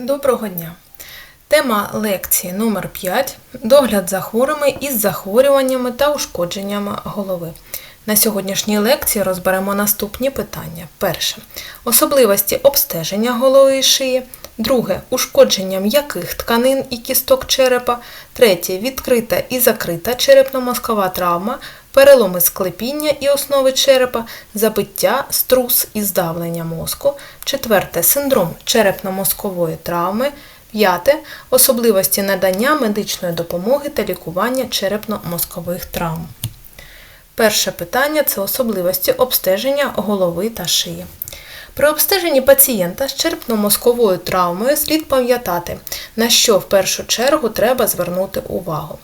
Доброго дня! Тема лекції номер 5 Догляд за хворими із захворюваннями та ушкодженнями голови. На сьогоднішній лекції розберемо наступні питання. Перше. Особливості обстеження голови і шиї. Друге. Ушкодження м'яких тканин і кісток черепа. Третє. Відкрита і закрита черепно-мозкова травма, переломи склепіння і основи черепа, забиття, струс і здавлення мозку. Четверте. Синдром черепно-мозкової травми. П'яте. Особливості надання медичної допомоги та лікування черепно-мозкових травм. Перше питання це особливості обстеження голови та шиї. При обстеженні пацієнта з черепно-мозковою травмою слід пам'ятати, на що в першу чергу треба звернути увагу.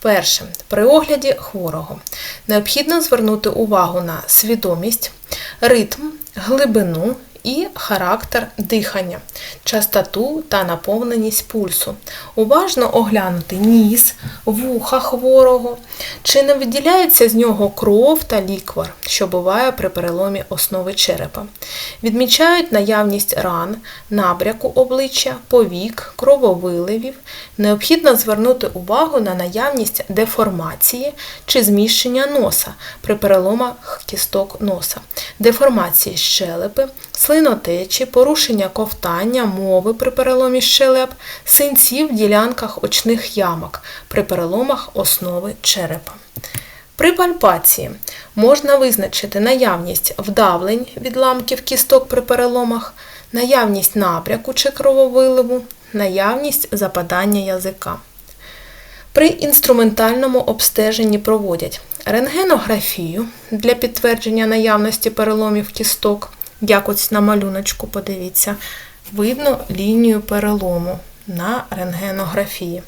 Перше, при огляді хворого необхідно звернути увагу на свідомість, ритм, глибину і характер дихання, частоту та наповненість пульсу. Уважно оглянути ніс, вуха хворого, чи не виділяється з нього кров та ліквар, що буває при переломі основи черепа. Відмічають наявність ран, набряку обличчя, повік, крововиливів. Необхідно звернути увагу на наявність деформації чи зміщення носа при переломах кісток носа, деформації щелепи, слинотечі, порушення ковтання, мови при переломі щелеп, синців в ділянках очних ямок при переломах основи черепа. При пальпації можна визначити наявність вдавлень відламків кісток при переломах, наявність набряку чи крововиливу, наявність западання язика. При інструментальному обстеженні проводять рентгенографію для підтвердження наявності переломів кісток, як ось на малюночку, подивіться, видно лінію перелому на рентгенографії.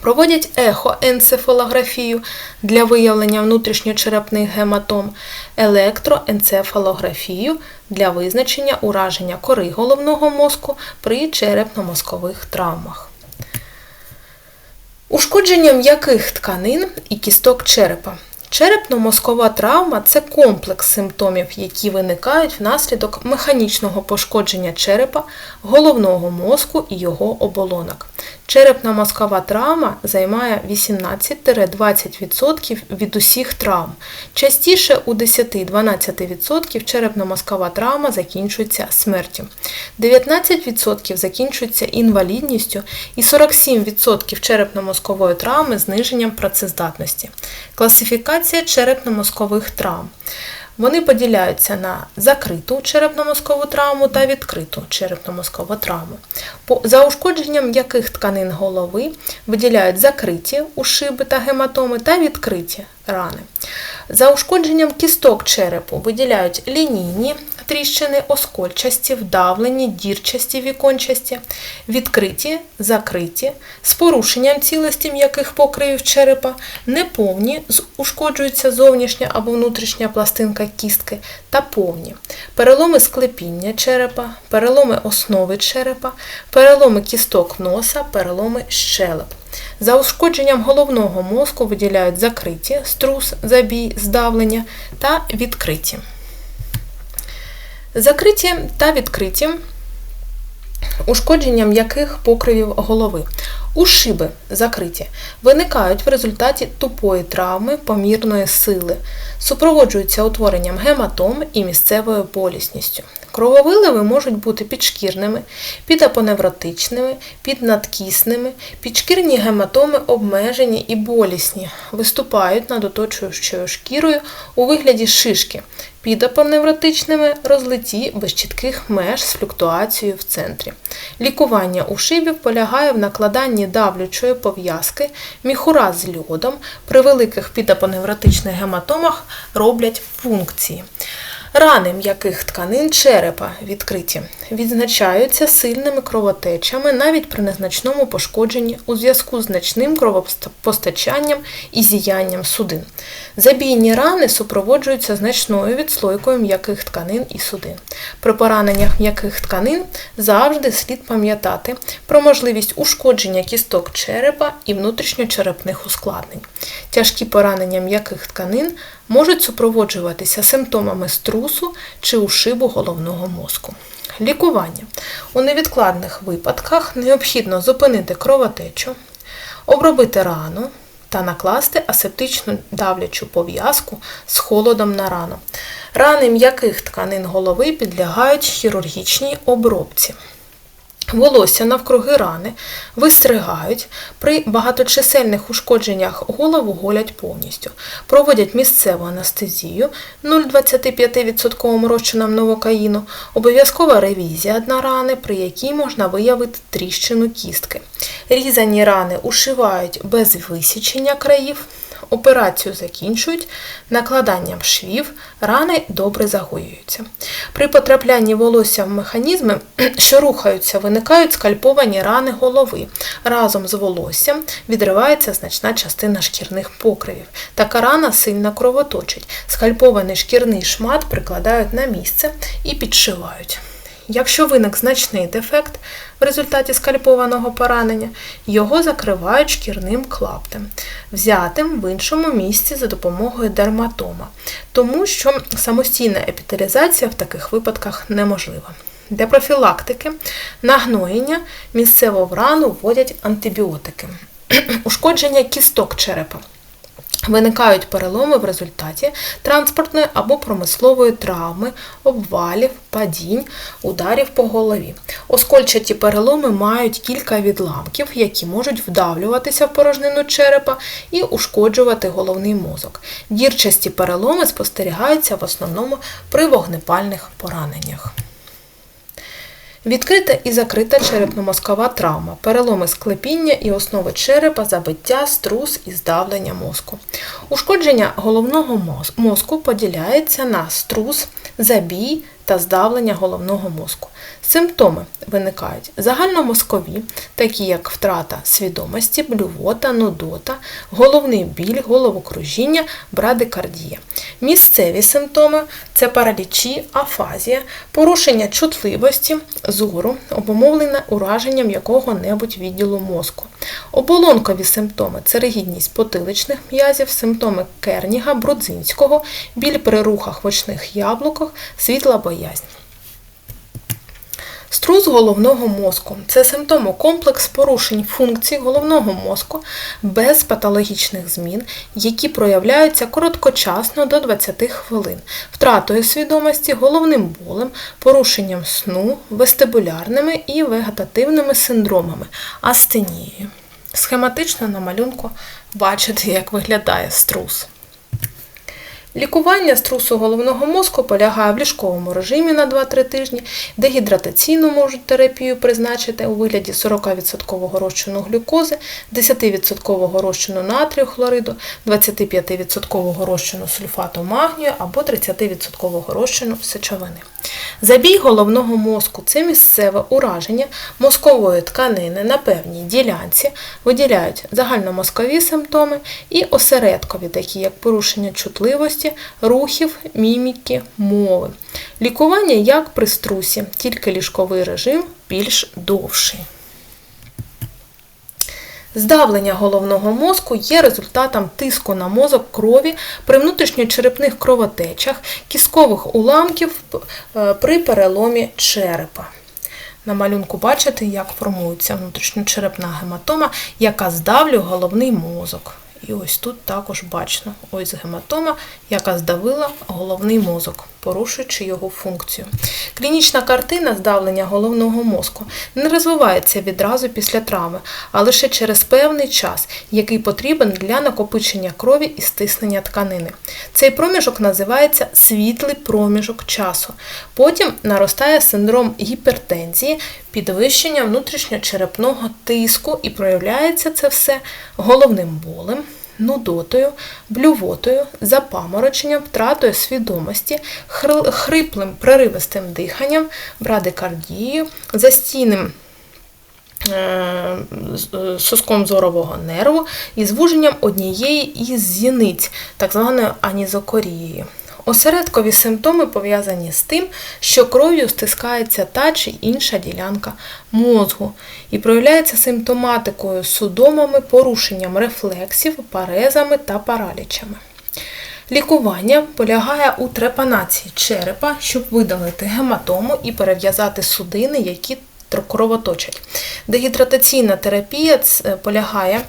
Проводять ехоенцефалографію для виявлення внутрішньочерепних гематом, електроенцефалографію для визначення ураження кори головного мозку при черепно-мозкових травмах. Ушкодження м'яких тканин і кісток черепа. Черепно-мозкова травма це комплекс симптомів, які виникають внаслідок механічного пошкодження черепа, головного мозку і його оболонок. Черепно-мозкова травма займає 18-20% від усіх травм. Частіше у 10-12% черепно-мозкова травма закінчується смертю. 19% закінчується інвалідністю і 47% черепно-мозкової травми зниженням працездатності. Класифікація черепно-мозкових травм. Вони поділяються на закриту черепно-мозкову травму та відкриту черепно-мозкову травму. За ушкодженням яких тканин голови виділяють закриті ушиби та гематоми та відкриті рани. За ушкодженням кісток черепу виділяють лінійні тріщини, оскольчасті, вдавлені, дірчасті, вікончасті, відкриті, закриті, з порушенням цілості м'яких покривів черепа, неповні, ушкоджується зовнішня або внутрішня пластинка кістки та повні, переломи склепіння черепа, переломи основи черепа, переломи кісток носа, переломи щелеп. За ушкодженням головного мозку виділяють закриті, струс, забій, здавлення та відкриті. Закриті та відкриті ушкодження м'яких покривів голови. Ушиби закриті виникають в результаті тупої травми помірної сили, супроводжуються утворенням гематом і місцевою болісністю. Крововиливи можуть бути підшкірними, підапоневротичними, піднадкісними, підшкірні гематоми обмежені і болісні, виступають над оточуючою шкірою у вигляді шишки, підапоневротичними розлиті без чітких меж з флюктуацією в центрі. Лікування ушибів полягає в накладанні давлючої пов'язки, міхура з льодом, при великих підапоневротичних гематомах роблять пункції. Рани м'яких тканин черепа відкриті відзначаються сильними кровотечами навіть при незначному пошкодженні у зв'язку з значним кровопостачанням і зіянням судин. Забійні рани супроводжуються значною відслойкою м'яких тканин і судин. При пораненнях м'яких тканин завжди слід пам'ятати про можливість ушкодження кісток черепа і внутрішньочерепних ускладнень. Тяжкі поранення м'яких тканин можуть супроводжуватися симптомами струсу чи ушибу головного мозку. Лікування. У невідкладних випадках необхідно зупинити кровотечу, обробити рану та накласти асептичну давлячу пов'язку з холодом на рану. Рани м'яких тканин голови підлягають хірургічній обробці. Волосся навкруги рани вистригають, при багаточисельних ушкодженнях голову голять повністю, проводять місцеву анестезію 0,25% розчином новокаїну, обов'язкова ревізія на рани, при якій можна виявити тріщину кістки. Різані рани ушивають без висічення країв, Операцію закінчують накладанням швів, рани добре загоюються. При потраплянні волосся в механізми, що рухаються, виникають скальповані рани голови. Разом з волоссям відривається значна частина шкірних покривів. Така рана сильно кровоточить. Скальпований шкірний шмат прикладають на місце і підшивають. Якщо виник значний дефект в результаті скальпованого поранення, його закривають шкірним клаптем, взятим в іншому місці за допомогою дерматома, тому що самостійна епітелізація в таких випадках неможлива. Для профілактики нагноєння місцево в рану вводять антибіотики, ушкодження кісток черепа. Виникають переломи в результаті транспортної або промислової травми, обвалів, падінь, ударів по голові. Оскольчаті переломи мають кілька відламків, які можуть вдавлюватися в порожнину черепа і ушкоджувати головний мозок. Дірчасті переломи спостерігаються в основному при вогнепальних пораненнях. Відкрита і закрита черепно-мозкова травма, переломи склепіння і основи черепа, забиття, струс і здавлення мозку. Ушкодження головного мозку поділяється на струс, забій та здавлення головного мозку. Симптоми виникають загальномозкові, такі як втрата свідомості, блювота, нудота, головний біль, головокружіння, брадикардія. Місцеві симптоми це паралічі, афазія, порушення чутливості, зору, обумовлене ураженням якого-небудь відділу мозку. Оболонкові симптоми це ригідність потиличних м'язів, симптоми Керніга, Брудзинського, біль при рухах в очних яблуках, світла боязнь. Струс головного мозку це симптомокомплекс порушень функцій головного мозку без патологічних змін, які проявляються короткочасно до 20 хвилин, втратою свідомості, головним болем, порушенням сну, вестибулярними і вегетативними синдромами, астенією. Схематично на малюнку бачите, як виглядає струс. Лікування струсу головного мозку полягає в ліжковому режимі на 2-3 тижні, дегідратаційну можуть терапію призначити у вигляді 40% розчину глюкози, 10% розчину натрію хлориду, 25% розчину сульфату магнію або 30% розчину сечовини. Забій головного мозку це місцеве ураження мозкової тканини на певній ділянці, виділяють загальномозкові симптоми і осередкові, такі як порушення чутливості, рухів, міміки, мови. Лікування як при струсі, тільки ліжковий режим більш довший. Здавлення головного мозку є результатом тиску на мозок крові при внутрішньочерепних кровотечах, кісткових уламків е, при переломі черепа. На малюнку бачите, як формується внутрішньочерепна гематома, яка здавлює головний мозок. І ось тут також бачно ось гематома, яка здавила головний мозок, порушуючи його функцію. Клінічна картина здавлення головного мозку не розвивається відразу після травми, а лише через певний час, який потрібен для накопичення крові і стиснення тканини. Цей проміжок називається світлий проміжок часу. Потім наростає синдром гіпертензії, підвищення внутрішньочерепного тиску і проявляється це все головним болем нудотою, блювотою, запамороченням, втратою свідомості, хриплим преривистим диханням, брадикардією, застійним е, е, соском зорового нерву і звуженням однієї із зіниць, так званою анізокорією. Осередкові симптоми пов'язані з тим, що кров'ю стискається та чи інша ділянка мозгу і проявляється симптоматикою судомами, порушенням рефлексів, парезами та паралічами. Лікування полягає у трепанації черепа, щоб видалити гематому і перев'язати судини, які кровоточать. Дегідратаційна терапія полягає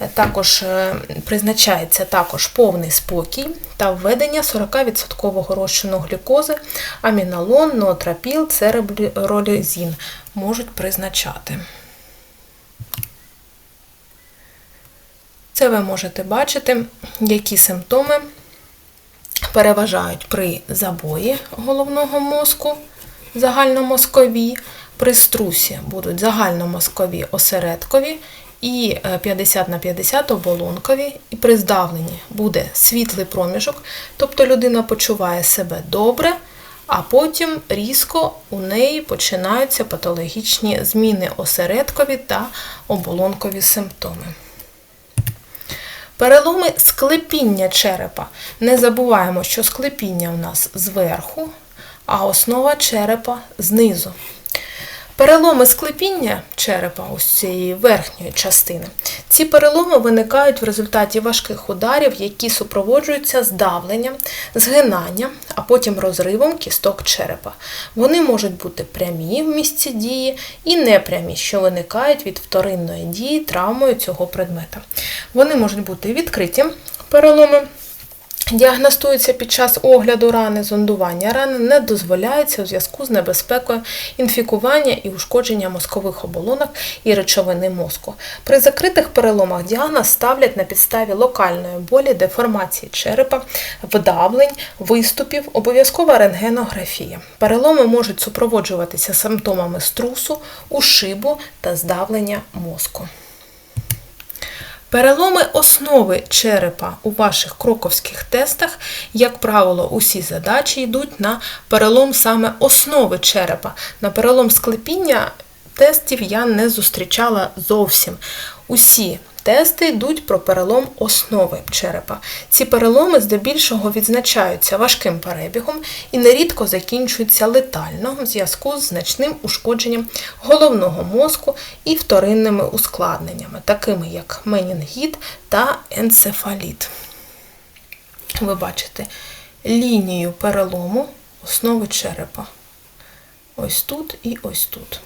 е, також е, призначається також повний спокій та введення 40% розчину глюкози, амінолон, ноотропіл, церебролізін можуть призначати. Це ви можете бачити, які симптоми переважають при забої головного мозку, загальномозкові, при струсі будуть загальномозкові осередкові і е, 50 на 50 оболонкові, і при здавленні буде світлий проміжок, тобто людина почуває себе добре, а потім різко у неї починаються патологічні зміни осередкові та оболонкові симптоми. Переломи склепіння черепа. Не забуваємо, що склепіння у нас зверху, а основа черепа знизу. Переломи склепіння черепа, ось цієї верхньої частини. Ці переломи виникають в результаті важких ударів, які супроводжуються здавленням, згинанням, а потім розривом кісток черепа. Вони можуть бути прямі в місці дії і непрямі, що виникають від вторинної дії травмою цього предмета. Вони можуть бути відкриті переломи. Діагностуються під час огляду рани, зондування рани не дозволяється у зв'язку з небезпекою інфікування і ушкодження мозкових оболонок і речовини мозку. При закритих переломах діагноз ставлять на підставі локальної болі, деформації черепа, вдавлень, виступів, обов'язкова рентгенографія. Переломи можуть супроводжуватися симптомами струсу, ушибу та здавлення мозку. Переломи основи черепа у ваших кроковських тестах, як правило, усі задачі йдуть на перелом саме основи черепа. На перелом склепіння тестів я не зустрічала зовсім. Усі тести йдуть про перелом основи черепа. Ці переломи здебільшого відзначаються важким перебігом і нерідко закінчуються летально в зв'язку з значним ушкодженням головного мозку і вторинними ускладненнями, такими як менінгіт та енцефаліт. Ви бачите лінію перелому основи черепа. Ось тут і ось тут.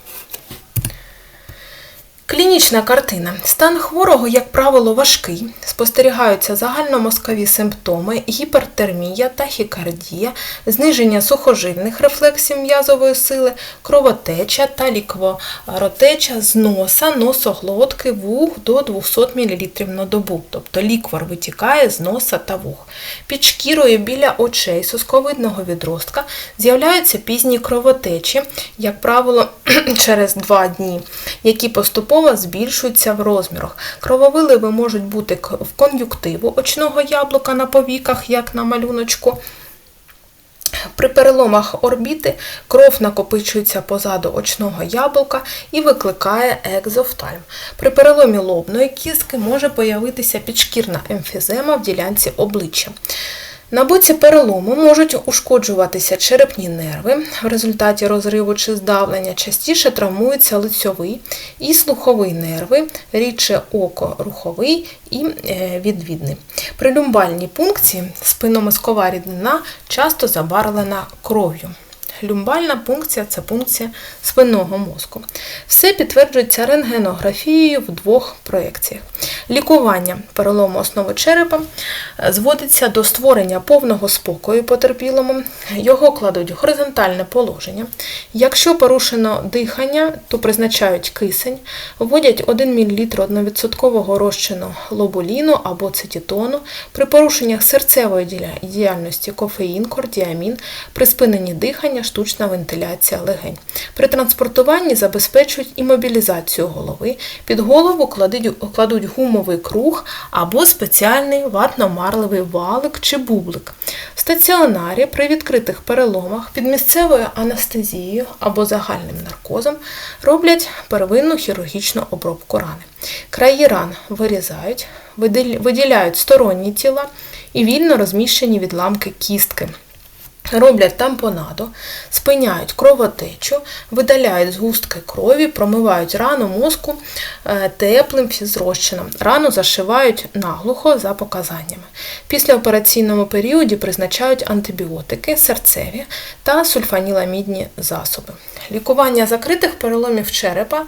Клінічна картина. Стан хворого, як правило, важкий. Спостерігаються загальномозкові симптоми, гіпертермія, тахікардія, зниження сухожильних рефлексів м'язової сили, кровотеча та лікворотеча з носа, носоглотки, вух до 200 мл на добу. Тобто ліквор витікає з носа та вух. Під шкірою біля очей сосковидного відростка з'являються пізні кровотечі, як правило, через 2 дні, які поступово збільшуються в розмірах. Крововиливи можуть бути в кон'юктиву очного яблука на повіках, як на малюночку. При переломах орбіти кров накопичується позаду очного яблука і викликає екзофтальм. При переломі лобної кістки може появитися підшкірна емфізема в ділянці обличчя. На боці перелому можуть ушкоджуватися черепні нерви. В результаті розриву чи здавлення частіше травмуються лицьовий і слуховий нерви, рідше око руховий і е, відвідний. При люмбальній пункції спинномозкова рідина часто забарвлена кров'ю. Люмбальна пункція це пункція спинного мозку. Все підтверджується рентгенографією в двох проєкціях. Лікування перелому основи черепа е, зводиться до створення повного спокою потерпілому, його кладуть в горизонтальне положення. Якщо порушено дихання, то призначають кисень, вводять 1 мл 1% розчину лобуліну або цитітону, при порушеннях серцевої діяльності кофеїн, кордіамін, при спиненні дихання штучна вентиляція легень. При транспортуванні забезпечують імобілізацію голови, під голову кладуть, гумовий круг або спеціальний ватно-марливий валик чи бублик. В стаціонарі при відкритих переломах під місцевою анестезією або загальним наркозом роблять первинну хірургічну обробку рани. Краї ран вирізають, виділяють сторонні тіла і вільно розміщені відламки кістки. Роблять тампонаду, спиняють кровотечу, видаляють згустки крові, промивають рану мозку е, теплим фізрозчином. Рану зашивають наглухо за показаннями. Після операційному періоді призначають антибіотики, серцеві та сульфаніламідні засоби. Лікування закритих переломів черепа,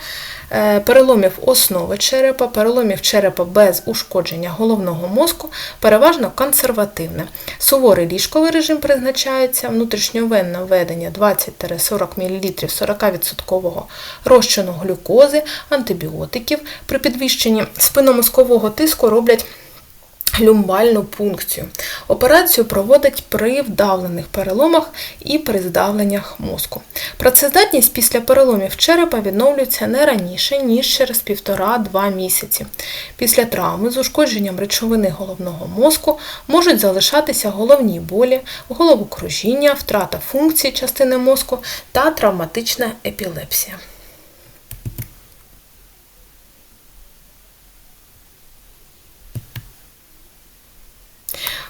переломів основи черепа, переломів черепа без ушкодження головного мозку переважно консервативне. Суворий ліжковий режим призначається, внутрішньовенне введення 20-40 мл 40% розчину глюкози, антибіотиків. При підвищенні спинномозкового тиску роблять люмбальну пункцію. Операцію проводять при вдавлених переломах і при здавленнях мозку. Працездатність після переломів черепа відновлюється не раніше, ніж через 1,5-2 місяці. Після травми з ушкодженням речовини головного мозку можуть залишатися головні болі, головокружіння, втрата функцій частини мозку та травматична епілепсія.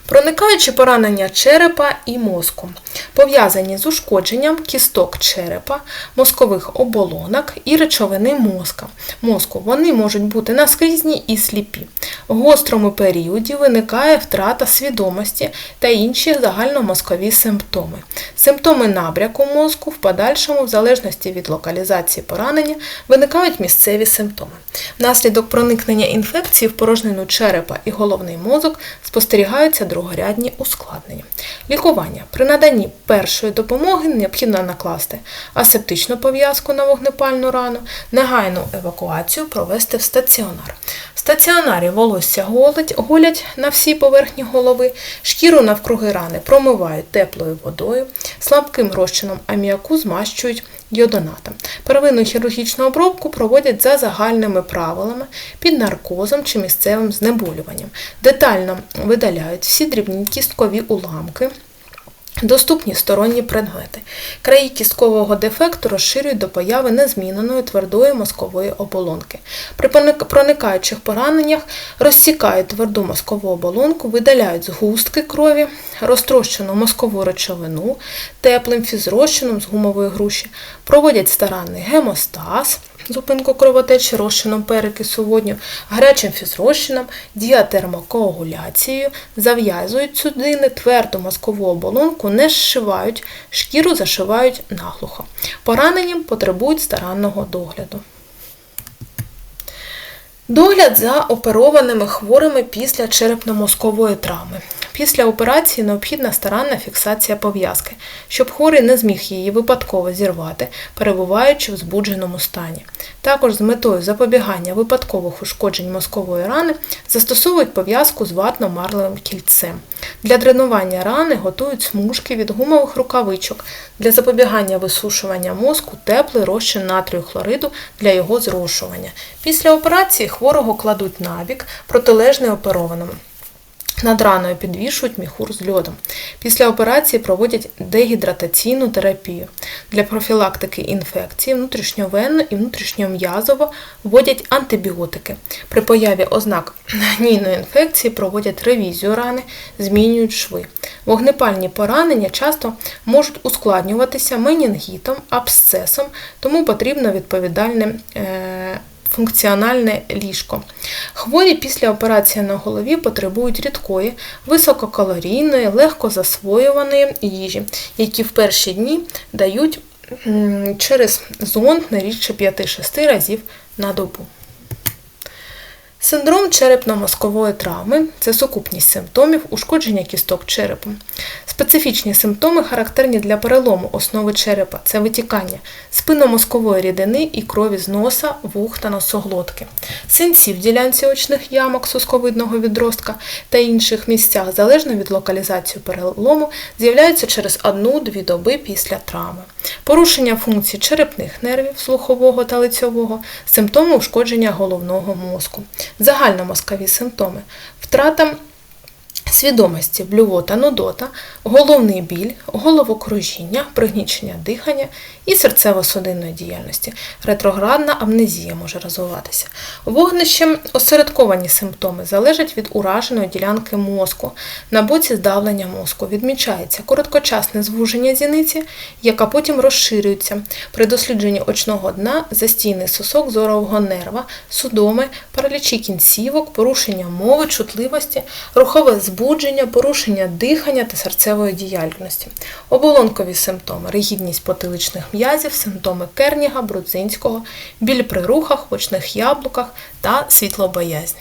Проникаючі поранення черепа і мозку, пов'язані з ушкодженням кісток черепа, мозкових оболонок і речовини мозка. мозку. Вони можуть бути наскрізні і сліпі. В гострому періоді виникає втрата свідомості та інші загальномозкові симптоми. Симптоми набряку мозку в подальшому, в залежності від локалізації поранення, виникають місцеві симптоми. Внаслідок проникнення інфекції в порожнину черепа і головний мозок спостерігаються другорядні ускладнення. Лікування. При наданні першої допомоги необхідно накласти асептичну пов'язку на вогнепальну рану, негайну евакуацію провести в стаціонар. В стаціонарі волосся голять, голять на всій поверхні голови, шкіру навкруги рани промивають теплою водою, слабким розчином аміаку змащують йодонатом. Первинну хірургічну обробку проводять за загальними правилами під наркозом чи місцевим знеболюванням. Детально видаляють всі дрібні кісткові уламки. Доступні сторонні предмети. Краї кісткового дефекту розширюють до появи незміненої твердої мозкової оболонки. При проникаючих пораненнях розсікають тверду мозкову оболонку, видаляють згустки крові, розтрощену мозкову речовину, теплим фізрозчином з гумової груші, проводять старанний гемостаз зупинку кровотечі розчином перекису водню, гарячим фізрозчином, діатермокоагуляцією, зав'язують судини, тверду мозкову оболонку, не зшивають, шкіру зашивають наглухо. Пораненням потребують старанного догляду. Догляд за оперованими хворими після черепно-мозкової травми. Після операції необхідна старанна фіксація пов'язки, щоб хворий не зміг її випадково зірвати, перебуваючи в збудженому стані. Також з метою запобігання випадкових ушкоджень мозкової рани застосовують пов'язку з ватно-марлевим кільцем. Для дренування рани готують смужки від гумових рукавичок, для запобігання висушування мозку теплий розчин натрію хлориду для його зрошування. Після операції хворого кладуть набік, протилежний оперованому. Над раною підвішують міхур з льодом. Після операції проводять дегідратаційну терапію. Для профілактики інфекції внутрішньовенно і внутрішньом'язово вводять антибіотики. При появі ознак гнійної інфекції проводять ревізію рани, змінюють шви. Вогнепальні поранення часто можуть ускладнюватися менінгітом, абсцесом, тому потрібно відповідальне. Функціональне ліжко. Хворі після операції на голові потребують рідкої, висококалорійної, легко засвоюваної їжі, які в перші дні дають через зонд не рідше 5-6 разів на добу. Синдром черепно-мозкової травми це сукупність симптомів ушкодження кісток черепу. Специфічні симптоми характерні для перелому основи черепа це витікання спинномозкової рідини і крові з носа, вух та носоглотки, синці в ділянці очних ямок сусковидного відростка та інших місцях, залежно від локалізації перелому, з'являються через 1-2 доби після травми, порушення функцій черепних нервів, слухового та лицьового, симптоми ушкодження головного мозку, загальномозкові симптоми, втрата свідомості блювота, нудота, головний біль, головокружіння, пригнічення дихання і серцево-судинної діяльності. Ретроградна амнезія може розвиватися. Вогнищем осередковані симптоми залежать від ураженої ділянки мозку. На боці здавлення мозку відмічається короткочасне звуження зіниці, яка потім розширюється. При дослідженні очного дна застійний сосок зорового нерва, судоми, паралічі кінцівок, порушення мови, чутливості, рухове збудження, порушення дихання та серцевої діяльності. Оболонкові симптоми ригідність потиличних м'язів, симптоми Керніга, Брудзинського, біль при рухах, очних яблуках та світлобоязнь.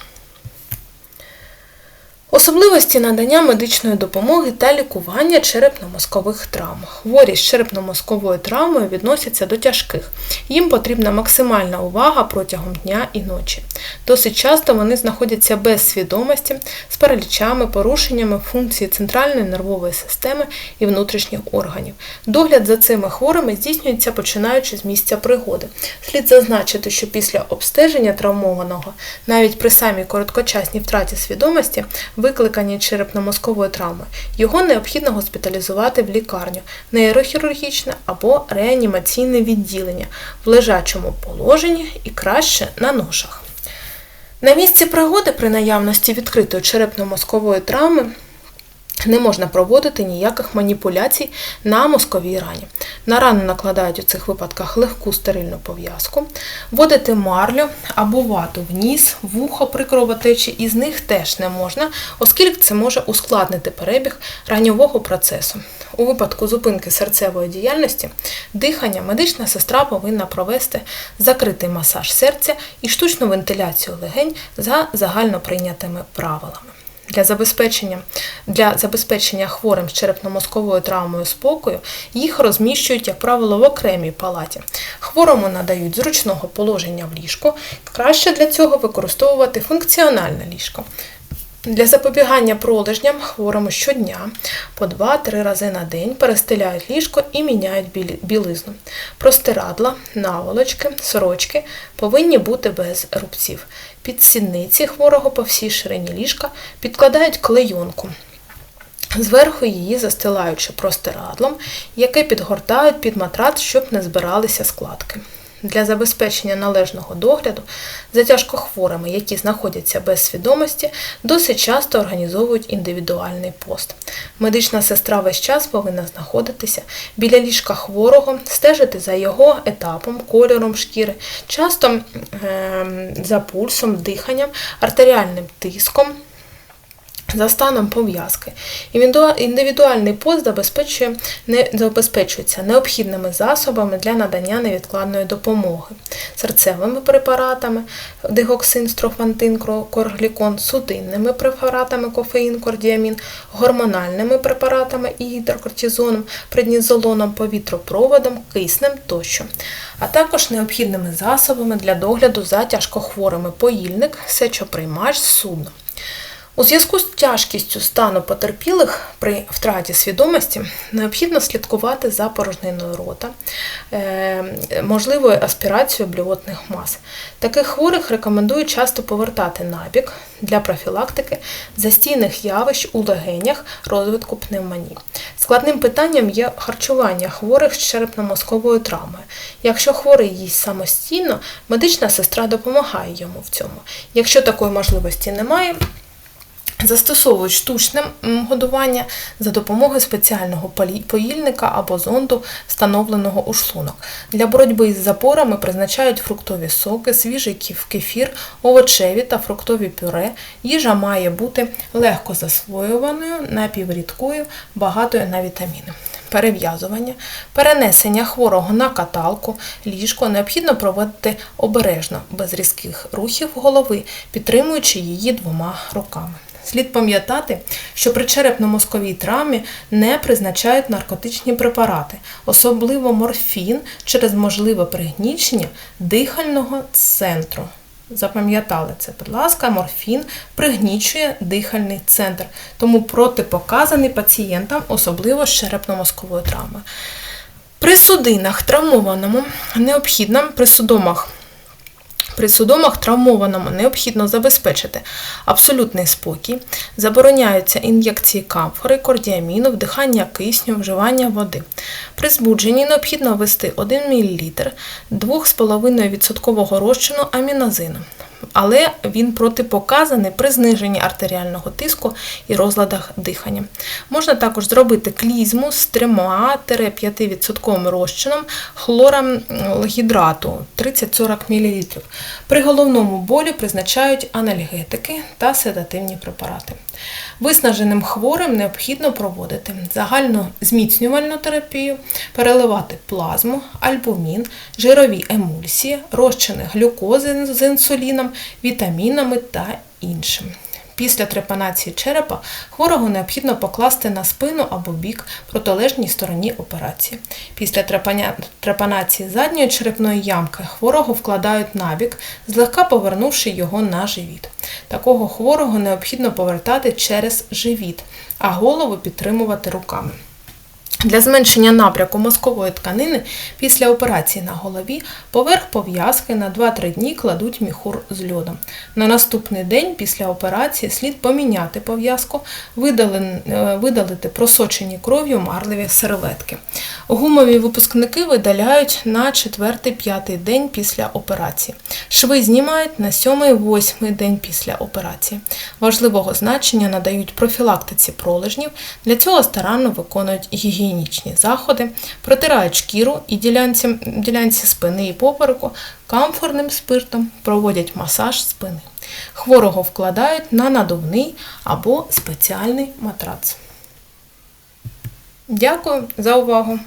Особливості надання медичної допомоги та лікування черепно-мозкових травм. Хворі з черепно-мозковою травмою відносяться до тяжких. Їм потрібна максимальна увага протягом дня і ночі. Досить часто вони знаходяться без свідомості, з паралічами, порушеннями функції центральної нервової системи і внутрішніх органів. Догляд за цими хворими здійснюється починаючи з місця пригоди. Слід зазначити, що після обстеження травмованого, навіть при самій короткочасній втраті свідомості, викликані черепно-мозкової травми, його необхідно госпіталізувати в лікарню, нейрохірургічне або реанімаційне відділення в лежачому положенні і краще на ношах. На місці пригоди при наявності відкритої черепно-мозкової травми не можна проводити ніяких маніпуляцій на мозковій рані. На рану накладають у цих випадках легку стерильну пов'язку, вводити марлю або вату в ніс, вухо при кровотечі із них теж не можна, оскільки це може ускладнити перебіг ранньового процесу. У випадку зупинки серцевої діяльності дихання медична сестра повинна провести закритий масаж серця і штучну вентиляцію легень за загально прийнятими правилами. Для забезпечення для забезпечення хворим з черепно-мозковою травмою спокою їх розміщують, як правило, в окремій палаті. Хворому надають зручного положення в ліжко. Краще для цього використовувати функціональне ліжко. Для запобігання пролежням хворому щодня по 2-3 рази на день перестеляють ліжко і міняють білизну. Простирадла, наволочки, сорочки повинні бути без рубців. Під сідниці хворого по всій ширині ліжка підкладають клейонку. Зверху її застилаючи простирадлом, яке підгортають під матрац, щоб не збиралися складки. Для забезпечення належного догляду за тяжкохворими, які знаходяться без свідомості, досить часто організовують індивідуальний пост. Медична сестра весь час повинна знаходитися біля ліжка хворого, стежити за його етапом, кольором шкіри, часто е за пульсом, диханням, артеріальним тиском за станом пов'язки. Індивідуальний пост забезпечує, не, забезпечується необхідними засобами для надання невідкладної допомоги, серцевими препаратами, дигоксин, строфантин, корглікон, судинними препаратами, кофеїн, кордіамін, гормональними препаратами і гідрокортизоном, преднізолоном, повітропроводом, киснем тощо. А також необхідними засобами для догляду за тяжкохворими поїльник, сечоприймач, судно. У зв'язку з тяжкістю стану потерпілих при втраті свідомості необхідно слідкувати за порожниною рота, е, можливою аспірацією блювотних мас. Таких хворих рекомендують часто повертати набік для профілактики застійних явищ у легенях розвитку пневмонії. Складним питанням є харчування хворих з черепно-мозковою травмою. Якщо хворий їсть самостійно, медична сестра допомагає йому в цьому. Якщо такої можливості немає, Застосовують штучне годування за допомогою спеціального поїльника або зонду, встановленого у шлунок. Для боротьби з запорами призначають фруктові соки, свіжий кефір, овочеві та фруктові пюре. Їжа має бути легко засвоюваною, напіврідкою, багатою на вітаміни. Перев'язування, перенесення хворого на каталку, ліжко необхідно проводити обережно, без різких рухів голови, підтримуючи її двома руками. Слід пам'ятати, що при черепно-мозковій травмі не призначають наркотичні препарати, особливо морфін через можливе пригнічення дихального центру. Запам'ятали це, будь ласка, морфін пригнічує дихальний центр, тому протипоказаний пацієнтам, особливо з черепно-мозковою травмою. При судинах травмованому необхідно при судомах При судомах травмованому необхідно забезпечити абсолютний спокій, забороняються ін'єкції камфори, кордіаміну, вдихання кисню, вживання води. При збудженні необхідно ввести 1 мл 2,5% розчину амінозину, але він протипоказаний при зниженні артеріального тиску і розладах дихання. Можна також зробити клізму з 3-5% розчином хлорамгідрату 30-40 мл. При головному болі призначають анальгетики та седативні препарати. Виснаженим хворим необхідно проводити загальну зміцнювальну терапію, переливати плазму, альбумін, жирові емульсії, розчини глюкози з інсуліном, вітамінами та іншим. Після трепанації черепа хворого необхідно покласти на спину або бік протилежній стороні операції. Після трепанації задньої черепної ямки хворого вкладають набік, злегка повернувши його на живіт. Такого хворого необхідно повертати через живіт, а голову підтримувати руками. Для зменшення напряку мозкової тканини після операції на голові поверх пов'язки на 2-3 дні кладуть міхур з льодом. На наступний день після операції слід поміняти пов'язку, е, видалити просочені кров'ю марливі серветки. Гумові випускники видаляють на 4-5 день після операції. Шви знімають на 7-8 день після операції. Важливого значення надають профілактиці пролежнів. Для цього старанно виконують гігієнічні заходи, протирають шкіру і ділянці, ділянці спини і попереку камфорним спиртом, проводять масаж спини. Хворого вкладають на надувний або спеціальний матрац. Дякую за увагу!